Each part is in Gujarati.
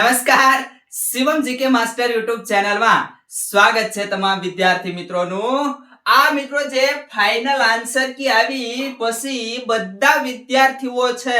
નમસ્કાર. શિવમ જીકે માસ્ટર યુટ્યુબ ચેનલમાં સ્વાગત છે તમામ વિદ્યાર્થી મિત્રોનું. આ મિત્રો જે ફાઇનલ આન્સર કી આવી, પછી બધા વિદ્યાર્થીઓ છે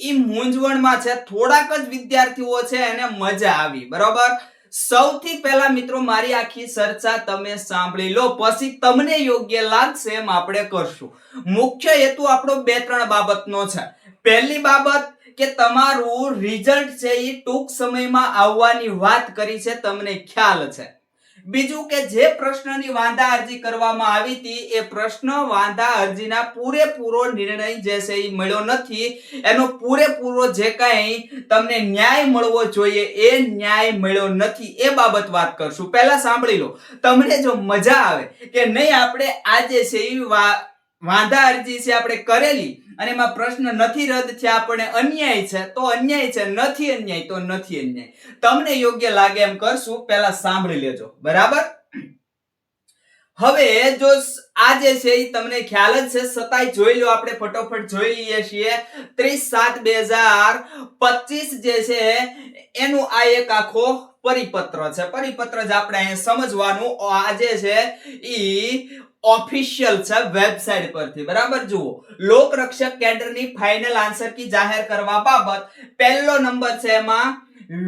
એ મૂંઝવણમાં છે, થોડાક જ વિદ્યાર્થીઓ છે, એને મજા આવી, બરોબર? સૌથી પહેલા મિત્રો મારી આખી ચર્ચા તમે સાંભળી લો, પછી તમને યોગ્ય લાગશે એમ આપણે કરશું. મુખ્ય હેતુ આપણો બે ત્રણ બાબતનો છે. પહેલી બાબત કે તમારું રિઝલ્ટ છે એ ટૂંક સમયમાં આવવાની વાત કરી છે, તમને ખ્યાલ છે. બીજું કે જે પ્રશ્નની વાંધા અરજી કરવામાં આવી હતી, એ પ્રશ્ન વાંધા અરજીના પૂરેપૂરો નિર્ણય જે છે એ મળ્યો નથી. એનો પૂરેપૂરો જે કાંઈ તમને ન્યાય મળવો જોઈએ, એ ન્યાય મળ્યો નથી. એ બાબત વાત કરશું. પહેલા સાંભળી લો. તમને જો મજા આવે કે નહીં, આપણે આજે છે એ વાંધા અરજી છે આપણે કરેલી અને એમાં પ્રશ્ન નથી રદ છે આપણે અન્યાય છે, તો અન્યાય છે, નથી અન્યાય, તો નથી અન્યાય. તમને યોગ્ય લાગે એમ કરશું, પહેલા સાંભળી લેજો. બરાબર? હવે જો આ જે છે એ તમને ખ્યાલ જ છે છતાંય જોઈ લો, આપણે ફટોફટ જોઈ લઈએ છીએ. ત્રીસ સાત બે હજાર પચીસ જે છે, એનું આ એક આખો પરિપત્ર છે. પરિપત્ર જ આપણે અહીંયા સમજવાનું. આજે છે ઈ ઓફિશિયલ છે વેબસાઇટ પરથી, બરાબર? જુઓ, લોકરક્ષક કેન્દ્રની ફાઇનલ આન્સર કી જાહેર કરવા બાબત, પહેલો નંબર છે એમાં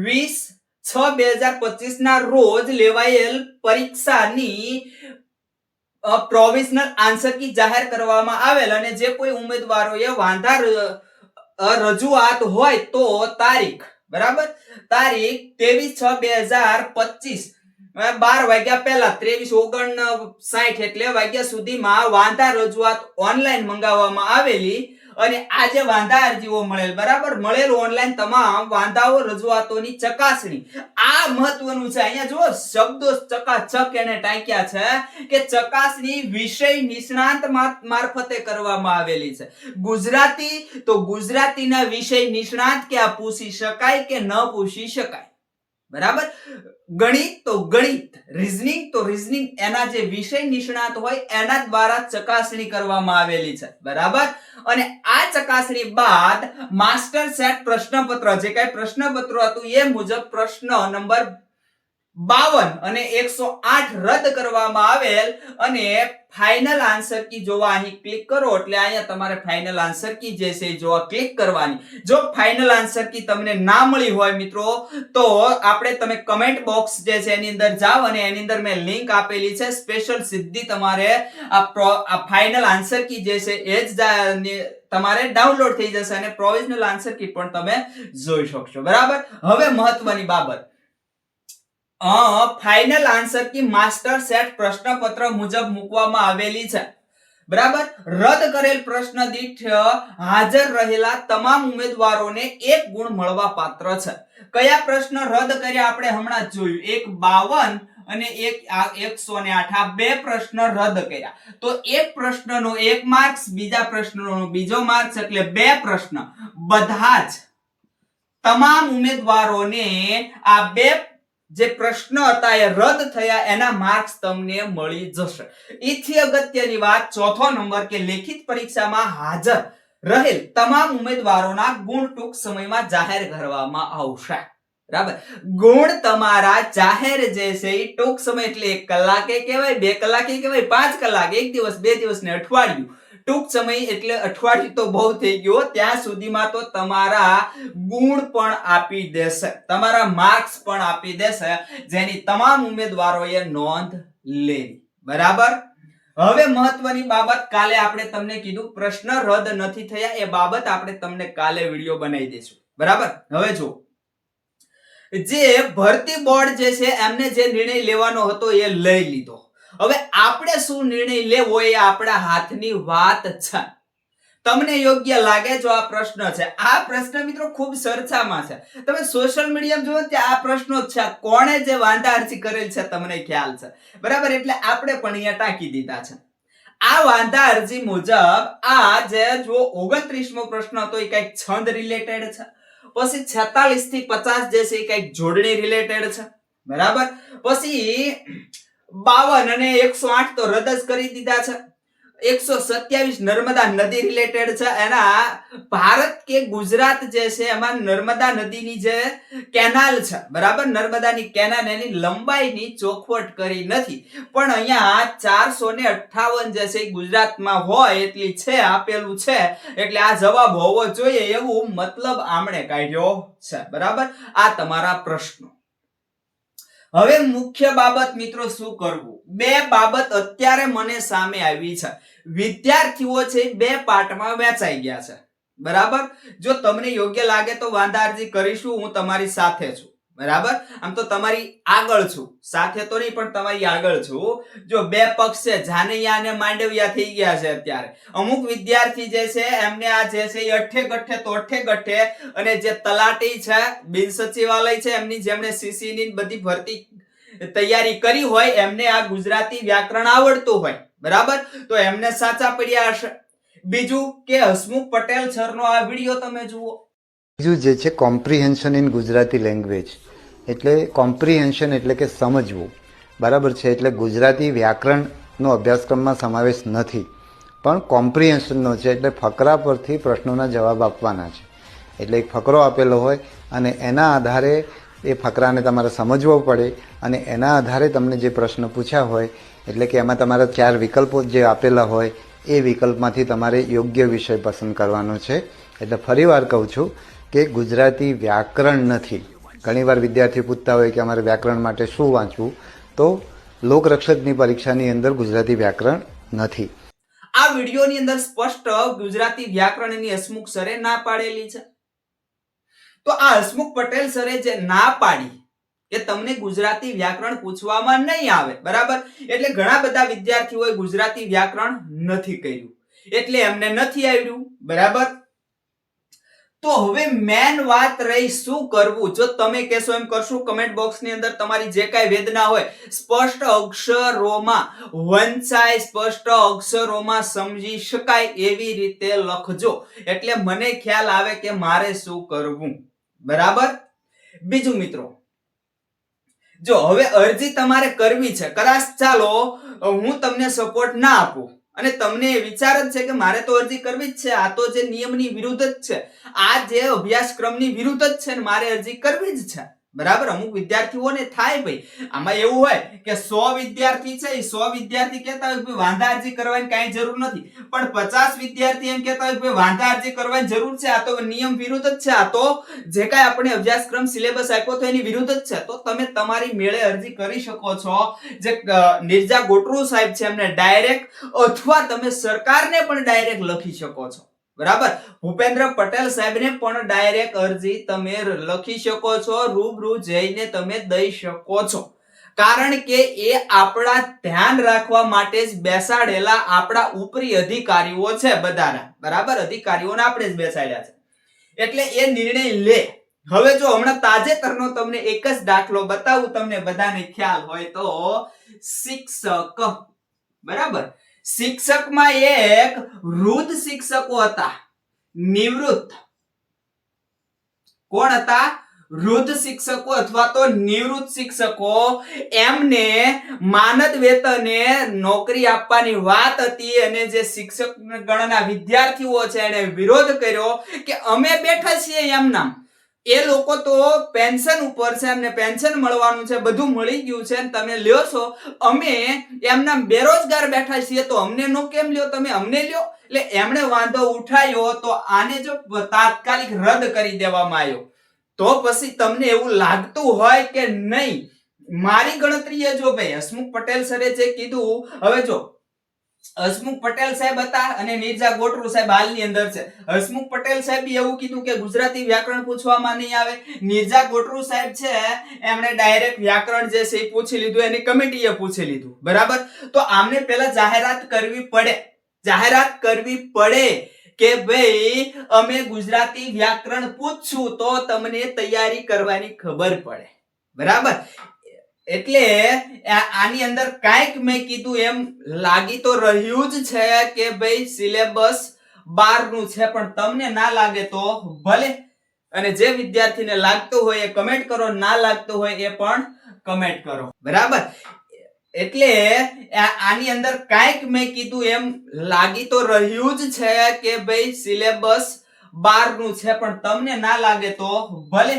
વીસ છ બે હજાર પચીસ ના રોજ લેવાયેલ પરીક્ષાની પ્રોવિઝનલ આન્સર કી જાહેર કરવામાં આવેલ અને જે કોઈ ઉમેદવારોએ વાંધા રજૂઆત હોય તો તારીખ, બરાબર? તારીખ ત્રેવીસ છ બે હજાર પચીસ. બાર વાગ્યા પહેલા, ત્રેવીસ ઓગણ સાઠ એટલે વાગ્યા સુધીમાં વાંધા રજૂઆત ઓનલાઈન મંગાવવામાં આવેલી અને આજે વાંધા અરજીઓ મળેલ, બરાબર? મળેલ ઓનલાઈન તમામ વાંધાઓ, રજૂઆતોની ચકાસણી. આ મહત્વનું છે. અહીંયા જુઓ, શબ્દો ચકાચક એને ટાંક્યા છે કે ચકાસણી વિષય નિષ્ણાંત મારફતે કરવામાં આવેલી છે. ગુજરાતી, તો ગુજરાતીના વિષય નિષ્ણાંત કે આ પૂછી શકાય કે ન પૂછી શકાય? બરાબર? ગણિત તો ગણિત રીઝનિંગ તો રીઝનિંગ એના જે વિષય નિષ્ણાત હોય એના દ્વારા ચકાસણી કરવામાં આવેલી છે. બરાબર? અને આ ચકાસણી બાદ માસ્ટર સેટ પ્રશ્નપત્ર, જે કઈ પ્રશ્નપત્ર હતું એ મુજબ પ્રશ્ન નંબર બાવન અને એકસો આઠ રદ કરવામાં આવેલ અને ફાઇનલ આન્સર કી જોવા અહીં ક્લિક કરો એટલે અહીંયા તમારે ફાઇનલ આન્સર કી જે છે જોવા ક્લિક કરવાની. જો ફાઇનલ આન્સર કી તમને ના મળી હોય મિત્રો, તો આપણે તમે કમેન્ટ બોક્સ જે છે એની અંદર જાઓ અને એની અંદર મેં લિંક આપેલી છે. સ્પેશિયલ સિદ્ધિ તમારે આ ફાઇનલ આન્સર કી જે છે એ જ તમારે ડાઉનલોડ થઈ જશે અને પ્રોવિઝનલ આન્સર કી પણ તમે જોઈ શકશો. બરાબર? હવે મહત્વની બાબત. Final answer key master set પ્રશ્નપત્ર મુજબ મૂકવામાં આવેલી છે. બરાબર? રદ કરેલ પ્રશ્ન દીઠ હાજર રહેલા તમામ ઉમેદવારોને એક ગુણ મળવા પાત્ર છે. કયા પ્રશ્ન રદ કર્યા આપણે હમણાં જોયું. એક બાવન અને એક એકસો ને આઠ, આ બે પ્રશ્ન રદ કર્યા. તો એક પ્રશ્નનો એક માર્ક્સ બીજા પ્રશ્નનો બીજો માર્ક્સ એટલે બે પ્રશ્ન. બધા જ તમામ ઉમેદવારોને આ બે જે પ્રશ્ન હતા એ રદ થયા, એના માર્ક્સ તમને મળી જશે. એથી અગત્યની વાત ચોથો નંબર કે લેખિત પરીક્ષામાં હાજર રહેલ તમામ ઉમેદવારોના ગુણ ટૂંક સમયમાં જાહેર કરવામાં આવશે. બરાબર? ગુણ તમારા જાહેર જે છે એ ટૂંક સમય એટલે એક કલાકે કહેવાય, બે કલાકે કહેવાય, પાંચ કલાક, એક દિવસ, બે દિવસ ને અઠવાડિયું. ટૂંક સમય એટલે અઠવાડિયું તો બહુ થઈ ગયો, ત્યાં સુધીમાં તો તમારા ગુણ પણ આપી દેશે. તમારા માર્ક્સ પણ આપી દેશે, જેની તમામ ઉમેદવારોએ નોંધ લેવી. બરાબર? હવે મહત્વની બાબત કાલે આપણે તમને કીધું, પ્રશ્ન રદ નથી થયા, એ બાબત આપણે તમને કાલે વીડિયો બનાવી દઈશું. બરાબર? હવે જો જે ભરતી બોર્ડ જે છે, એમને જે નિર્ણય લેવાનો હતો એ લઈ લીધો. હવે આપણે શું નિર્ણય લેવો એ આપણા હાથની વાત છે. તમને યોગ્ય લાગે જો આ પ્રશ્ન છે? આ પ્રશ્ન મિત્રો ખૂબ ચર્ચામાં છે. તમે સોશિયલ મીડિયા જુઓ ત્યાં આ પ્રશ્નો જ છે. કોણે જે વાંધા અરજી કરેલ છે તમને ખ્યાલ છે. બરાબર? એટલે આપણે પણ અહીંયા ટાંકી દીધા છે. આ વાંધા અરજી મુજબ આ જે જો ઓગણત્રીસમો પ્રશ્ન હતો એ કંઈક છંદ રિલેટેડ છે. પછી છેતાલીસથી પચાસ જે છે એ કંઈક જોડણી રિલેટેડ છે. બરાબર? પછી બાવન અને એકસો આઠ તો રદ જ કરી દીધા છે. એકસો સત્યાવીસ નર્મદા નદી રિલેટેડ છે. એના ભારત કે ગુજરાત જે છે, એમાં નર્મદા નદીની જે કેનાલ છે, બરાબર? નર્મદાની કેનાલ એની લંબાઈની ચોખવટ કરી નથી. પણ અહીંયા ચારસો ને અઠ્ઠાવન જે છે ગુજરાતમાં હોય એટલી છે, આપેલું છે. એટલે આ જવાબ હોવો જોઈએ એવું મતલબ આમણે કાઢ્યો છે. બરાબર? આ તમારા પ્રશ્નો. હવે મુખ્ય બાબત મિત્રો શું કરવું? બે બાબત અત્યારે મને સામે આવી છે. વિદ્યાર્થીઓ છે, બે પાર્ટમાં વહેંચાઈ ગયા છે. બરાબર? જો તમને યોગ્ય લાગે તો વાંધા અરજી કરીશું, હું તમારી સાથે છું. બરાબર? આમ તો તમારી આગળ છું. સાથે તો નહીં, પણ તમારી આગળ છું. જો બે પક્ષ છે, જાનૈયા અને માંડવિયા થઈ ગયા છે અત્યારે. અમુક વિદ્યાર્થી જે છે, એમને આ જે છે, એ અઠે ગઠે તો અઠે ગઠે અને જે તલાટી છે, બિન સચિવાલય છે, એમની જેમણે સીસી ની બધી ભરતી તૈયારી કરી હોય, એમને આ ગુજરાતી વ્યાકરણ આવડતું હોય. બરાબર? તો એમને સાચા પડ્યા હશે. બીજું કે હસમુખ પટેલ સરનો આ વીડિયો તમે જુઓ. બીજું જે છે કોમ્પ્રિહેન્શન ઇન ગુજરાતી લેંગ્વેજ એટલે કોમ્પ્રિહેન્શન એટલે કે સમજવું. બરાબર છે? એટલે ગુજરાતી વ્યાકરણનો અભ્યાસક્રમમાં સમાવેશ નથી. પણ કોમ્પ્રિહેન્શનનો છે, એટલે ફકરા પરથી પ્રશ્નોના જવાબ આપવાના છે. એટલે એક ફકરો આપેલો હોય અને એના આધારે એ ફકરાને તમારે સમજવો પડે અને એના આધારે તમને જે પ્રશ્ન પૂછ્યા હોય, એટલે કે એમાં તમારા ચાર વિકલ્પો જે આપેલા હોય, એ વિકલ્પમાંથી તમારે યોગ્ય વિષય પસંદ કરવાનો છે. એટલે ફરીવાર કહું છું કે ગુજરાતી વ્યાકરણ નથી. ઘણીવાર વિદ્યાર્થી પૂછતા હોય કે અમારે વ્યાકરણ માટે શું વાંચવું, તો લોકરક્ષકની પરીક્ષાની અંદર ગુજરાતી વ્યાકરણ નથી. આ વિડીયોની અંદર સ્પષ્ટ ગુજરાતી વ્યાકરણની હસમુખ સરે ના પાડેલી છે. તો આ હસમુખ પટેલ સરે જે ના પાડી કે તમને ગુજરાતી વ્યાકરણ પૂછવામાં નહીં આવે, બરાબર? એટલે ઘણા બધા વિદ્યાર્થીઓએ ગુજરાતી વ્યાકરણ નથી કર્યું. એટલે એમને નથી આવ્યું, બરાબર? તો હવે મેન વાત રહી શું કરવું? જો તમે કહેશો એમ કરશું કમેન્ટ બોક્સની અંદર તમારી જે કાંઈ વેદના હોય, સ્પષ્ટ અક્ષરોમાં વંચાય સ્પષ્ટ અક્ષરોમાં સમજી શકાય એવી રીતે લખજો. એટલે મને ખ્યાલ આવે કે મારે શું કરવું. બરાબર? બીજું મિત્રો, જો હવે અરજી તમારે કરવી છે. કદાચ ચાલો, હું તમને સપોર્ટ ના આપું. અને તમને વિચાર જ છે કે મારે તો અરજી કરવી જ છે. આ તો જે નિયમની વિરુદ્ધ જ છે. આ જે અભ્યાસક્રમની વિરુદ્ધ જ છે ને મારે અરજી કરવી જ છે. બરાબર? અમુક વિદ્યાર્થીઓને થાય ભાઈ. આમાં એવું હોય કે સો વિદ્યાર્થી છે એ સો વિદ્યાર્થી કહેતા હોય ભાઈ વાંધા અરજી કરવાની કાંઈ જરૂર નથી. પણ પચાસ વિદ્યાર્થી એમ કહેતા હોય ભાઈ વાંધા અરજી કરવાની જરૂર છે, આ તો નિયમ વિરુદ્ધ જ છે, આ તો જે કાંઈ આપણે અભ્યાસક્રમ સિલેબસ આપ્યો તો એની વિરુદ્ધ જ છે. તો તમે તમારી મેળે અરજી કરી શકો છો. જે નિર્જા ગોટરુ સાહેબ છે એમને ડાયરેક્ટ, અથવા તમે સરકારને પણ ડાયરેક્ટ લખી શકો છો. બરાબર? ભૂપેન્દ્ર પટેલ સાહેબને પણ ડાયરેક્ટ અરજી તમે લખી શકો છો, રૂબરૂ જઈને તમે દઈ શકો છો. કારણ કે એ આપણા ધ્યાન રાખવા માટે જ બેસાડેલા આપણા ઉપરી અધિકારીઓ છે બધાના. બરાબર? અધિકારીઓને આપણે જ બેસાડ્યા છે. એટલે એ નિર્ણય લે. હવે જો હમણાં તાજેતરનો તમને એક જ દાખલો બતાવું તમને બધાને ખ્યાલ હોય તો શિક્ષક. બરાબર? શિક્ષકમાં એક વૃદ્ધ શિક્ષકો હતા. નિવૃત્ત. કોણ હતા? વૃદ્ધ શિક્ષકો અથવા તો નિવૃત્ત શિક્ષકો. એમને માનદ વેતને નોકરી આપવાની વાત હતી અને જે શિક્ષક ગણના વિદ્યાર્થીઓ છે એને વિરોધ કર્યો કે અમે બેઠા છીએ એમ નામ એ લોકો તો પેન્શન ઉપર છે એમને પેન્શન મળવાનું છે, બધું મળી ગયું છે તમે લ્યો છો. અમે એમના બેરોજગાર બેઠા છીએ તો અમને નો કેમ લ્યો? તમે અમને લ્યો. એટલે એમણે વાંધો ઉઠાયો તો આને જો તાત્કાલિક રદ કરી દેવામાં આવ્યો. તો પછી તમને એવું લાગતું હોય કે નહીં, મારી ગણતરીએ જો ભાઈ હસમુખ પટેલ સરે જે કીધું, હવે જો હસમુખ પટેલ સાહેબ હતા અને નિર્જા ગોટરુ સાહેબ હાલની અંદર છે. હસમુખ પટેલ સાહેબ એવું કીધું કે ગુજરાતી વ્યાકરણ પૂછવામાં નહીં આવે. નિર્જા ગોટરુ સાહેબ છે, એમણે ડાયરેક્ટ વ્યાકરણ જે છે એ પૂછી લીધું, એની કમિટીએ પૂછી લીધું. બરાબર? તો આમને પહેલા જાહેરાત કરવી પડે. જાહેરાત કરવી પડે કે ભાઈ, અમે ગુજરાતી વ્યાકરણ પૂછશું તો તમને તૈયારી કરવાની ખબર પડે. બરાબર? એટલે આની અંદર કાંઈક મેં કીધું એમ લાગી તો રહ્યું જ છે કે ભાઈ સિલેબસ બારનું છે, પણ તમને ના લાગે તો ભલે. અને જે વિદ્યાર્થીને લાગતું હોય એ કમેન્ટ કરો, ના લાગતું હોય એ પણ કમેન્ટ કરો. બરાબર? એટલે આની અંદર કાંઈક મેં કીધું એમ લાગી તો રહ્યું જ છે કે ભાઈ સિલેબસ બારનું છે, પણ તમને ના લાગે તો ભલે.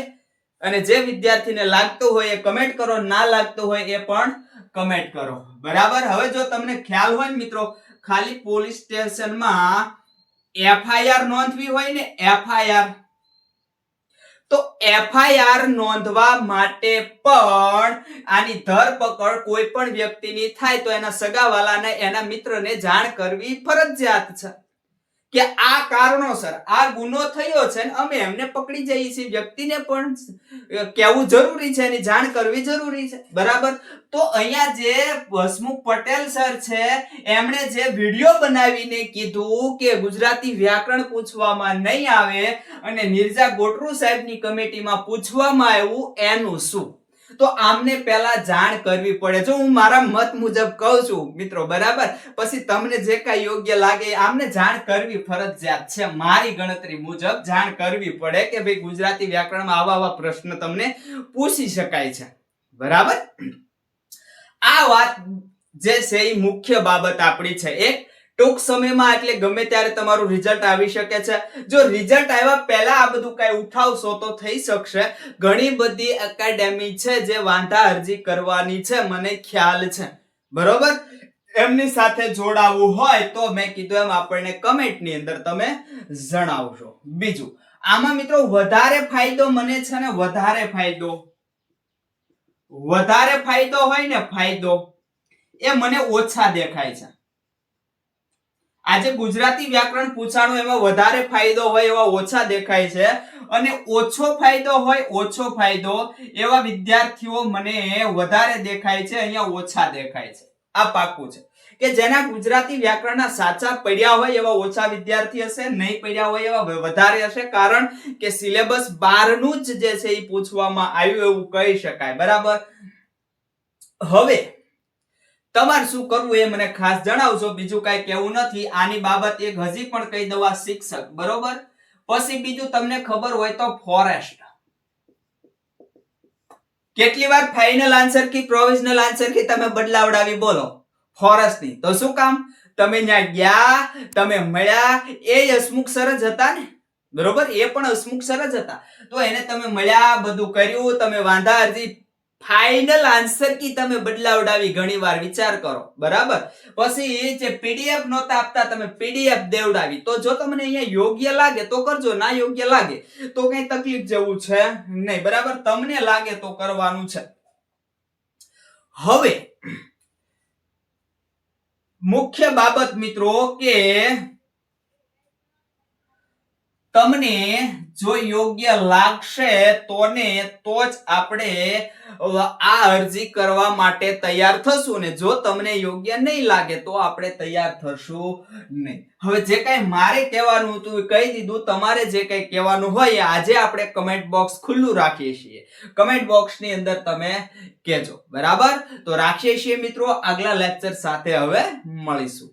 અને જે વિદ્યાર્થીને લાગતું હોય એ કમેન્ટ કરો, ના લાગતું હોય એ પણ કમેન્ટ કરો. બરાબર? હવે જો તમને ખ્યાલ હોય ને મિત્રો, ખાલી પોલીસ સ્ટેશનમાં એફઆઈઆર નોંધવી હોય ને એફઆઈઆર તો એફઆઈઆર નોંધવા માટે પણ આની ધરપકડ કોઈ પણ વ્યક્તિની થાય તો એના સગાવાલાને, એના મિત્રને જાણ કરવી ફરજિયાત છે. કે આ કારણોસર આ ગુનો થયો છે અમે એમને પકડી જઈએ છીએ. વ્યક્તિને પણ કહેવું જરૂરી છે એની જાણ કરવી જરૂરી છે. બરાબર? તો અહીંયા જે હસમુખ પટેલ સર છે, એમણે જે વીડિયો બનાવીને કીધું કે ગુજરાતી વ્યાકરણ પૂછવામાં નહીં આવે અને નિર્જા ગોટરુ સાહેબની કમિટીમાં પૂછવામાં આવ્યું એનું શું? તો આમને પહેલા જાણ કરવી પડે. જો હું મારા મત મુજબ કહું છું, મિત્રો, બરાબર? પછી તમને જે કાંઈ યોગ્ય લાગે આમને જાણ કરવી ફરજિયાત છે. મારી ગણતરી મુજબ જાણ કરવી પડે કે ભાઈ ગુજરાતી વ્યાકરણમાં આવા આવા પ્રશ્ન તમને પૂછી શકાય છે. બરાબર? આ વાત જે છે એ મુખ્ય બાબત આપણી છે. એક ટૂંક સમયમાં એટલે ગમે ત્યારે તમારું રિઝલ્ટ આવી શકે છે. જો રિઝલ્ટ આવ્યા પહેલા આ બધું કઈ ઉઠાવશો તો થઈ શકશે. ઘણી બધી એકેડેમી છે જે વાંધા અરજી કરવાની છે, મને ખ્યાલ છે. બરોબર? એમની સાથે જોડાવું હોય તો મેં કીધું એમ આપણને કમેન્ટની અંદર તમે જણાવશો બીજું, આમાં મિત્રો વધારે ફાયદો મને છે ને વધારે ફાયદો. વધારે ફાયદો હોય ને ફાયદો એ મને ઓછા દેખાય છે. આજે ગુજરાતી વ્યાકરણ પૂછાણું એમાં વધારે ફાયદો હોય એવા ઓછા દેખાય છે. અને ઓછો ફાયદો હોય ઓછો ફાયદો એવા વિદ્યાર્થીઓ મને વધારે દેખાય છે, અહીંયા ઓછા દેખાય છે. આ પાકું છે. કે જેના ગુજરાતી વ્યાકરણના સાચા પડ્યા હોય એવા ઓછા વિદ્યાર્થી હશે, નહીં પડ્યા હોય એવા વધારે હશે, કારણ કે સિલેબસ બારનું જ જે છે એ પૂછવામાં આવ્યું એવું કહી શકાય. બરાબર? હવે તમારે શું કરવું એ મને ખાસ જણાવજો. બીજું કાંઈ કેવું નથી. આની બાબત એક હજી પણ કહી દવા શિક્ષક, બરોબર? પછી બીજું તમને ખબર હોય તો ફોરેસ્ટ. કેટલી વાર final answer key provisional answer key તમે બદલાવડાવી બોલો? ફોરેસ્ટની. તો શું કામ? તમે ત્યાં ગયા, તમે મળ્યા, એ હસમુખ સર જ હતા ને? બરોબર? એ પણ હસમુખ સર જ હતા. તો એને તમે મળ્યા, બધું કર્યું, તમે વાંધા અરજી ફાઇનલ આન્સર કી તમે બદલાવડાવી ઘણીવાર વિચાર કરો. બરાબર? પછી જે પીડીએફ નહોતા આપતા, તમે પીડીએફ દેવડાવી. તો જો તમને અહીંયા યોગ્ય લાગે, તો કરજો. ના યોગ્ય લાગે, તો કઈ તકલીફ જેવું છે નહીં. બરાબર? તમને લાગે તો કરવાનું છે. હવે, મુખ્ય બાબત મિત્રો કે તમને જો યોગ્ય લાગશે તો ને તો જ આપણે આ અરજી કરવા માટે તૈયાર થશું ને જો તમને યોગ્ય નહીં લાગે તો આપણે તૈયાર થશું નહીં. હવે જે કઈ મારે કહેવાનું હતું કહી દીધું, તમારે જે કઈ કહેવાનું હોય આજે આપણે કમેન્ટ બોક્સ ખુલ્લું રાખીએ છીએ. કમેન્ટ બોક્સની અંદર તમે કહેજો. બરાબર? તો રાખીએ છીએ મિત્રો, આગલા લેક્ચર સાથે હવે મળીશું.